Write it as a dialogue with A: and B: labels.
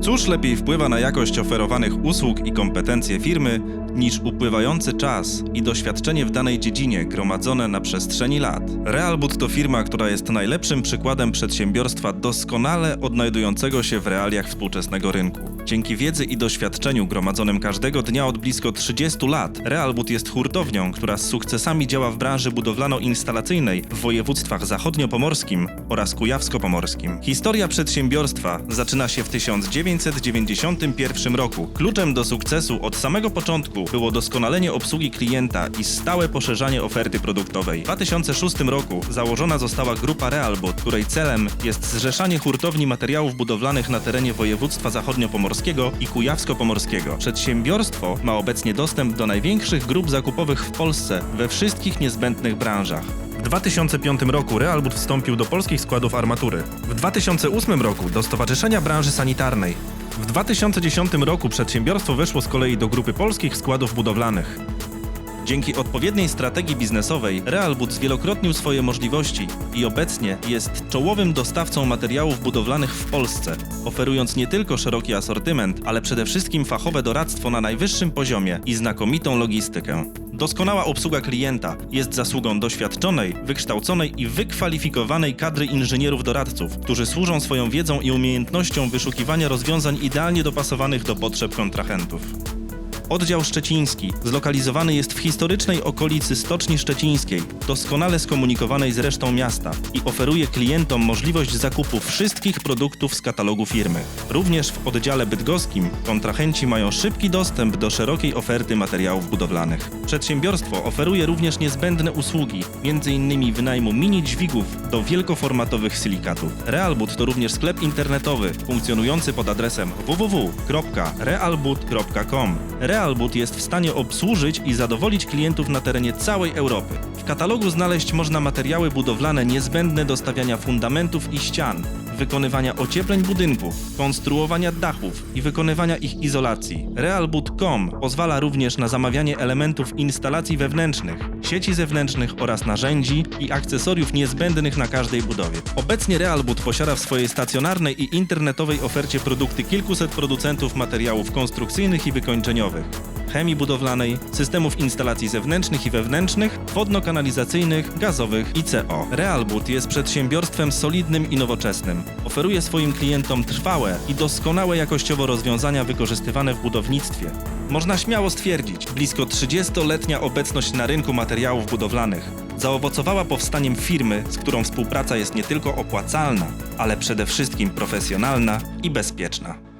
A: Cóż lepiej wpływa na jakość oferowanych usług i kompetencje firmy niż upływający czas i doświadczenie w danej dziedzinie gromadzone na przestrzeni lat? Realbud to firma, która jest najlepszym przykładem przedsiębiorstwa doskonale odnajdującego się w realiach współczesnego rynku. Dzięki wiedzy i doświadczeniu gromadzonym każdego dnia od blisko 30 lat, Realbud jest hurtownią, która z sukcesami działa w branży budowlano-instalacyjnej w województwach zachodniopomorskim oraz kujawsko-pomorskim. Historia przedsiębiorstwa zaczyna się w 1991 roku. Kluczem do sukcesu od samego początku było doskonalenie obsługi klienta i stałe poszerzanie oferty produktowej. W 2006 roku założona została grupa Realbud, której celem jest zrzeszanie hurtowni materiałów budowlanych na terenie województwa zachodniopomorskiego i kujawsko-pomorskiego. Przedsiębiorstwo ma obecnie dostęp do największych grup zakupowych w Polsce we wszystkich niezbędnych branżach. W 2005 roku Realbud wstąpił do polskich składów armatury. W 2008 roku do Stowarzyszenia Branży Sanitarnej. W 2010 roku przedsiębiorstwo weszło z kolei do grupy polskich składów budowlanych. Dzięki odpowiedniej strategii biznesowej Realbud zwielokrotnił swoje możliwości i obecnie jest czołowym dostawcą materiałów budowlanych w Polsce, oferując nie tylko szeroki asortyment, ale przede wszystkim fachowe doradztwo na najwyższym poziomie i znakomitą logistykę. Doskonała obsługa klienta jest zasługą doświadczonej, wykształconej i wykwalifikowanej kadry inżynierów-doradców, którzy służą swoją wiedzą i umiejętnością wyszukiwania rozwiązań idealnie dopasowanych do potrzeb kontrahentów. Oddział szczeciński zlokalizowany jest w historycznej okolicy Stoczni Szczecińskiej, doskonale skomunikowanej z resztą miasta i oferuje klientom możliwość zakupu wszystkich produktów z katalogu firmy. Również w oddziale bydgoskim kontrahenci mają szybki dostęp do szerokiej oferty materiałów budowlanych. Przedsiębiorstwo oferuje również niezbędne usługi, m.in. wynajmu mini dźwigów do wielkoformatowych silikatów. Realbud to również sklep internetowy funkcjonujący pod adresem www.realbud.com. Realbud jest w stanie obsłużyć i zadowolić klientów na terenie całej Europy. W katalogu znaleźć można materiały budowlane niezbędne do stawiania fundamentów i ścian, wykonywania ociepleń budynków, konstruowania dachów i wykonywania ich izolacji. Realbud.com pozwala również na zamawianie elementów instalacji wewnętrznych, sieci zewnętrznych oraz narzędzi i akcesoriów niezbędnych na każdej budowie. Obecnie Realbud posiada w swojej stacjonarnej i internetowej ofercie produkty kilkuset producentów materiałów konstrukcyjnych i wykończeniowych chemii budowlanej, systemów instalacji zewnętrznych i wewnętrznych, wodno-kanalizacyjnych, gazowych i CO. Realbud jest przedsiębiorstwem solidnym i nowoczesnym. Oferuje swoim klientom trwałe i doskonałe jakościowo rozwiązania wykorzystywane w budownictwie. Można śmiało stwierdzić, blisko 30-letnia obecność na rynku materiałów budowlanych zaowocowała powstaniem firmy, z którą współpraca jest nie tylko opłacalna, ale przede wszystkim profesjonalna i bezpieczna.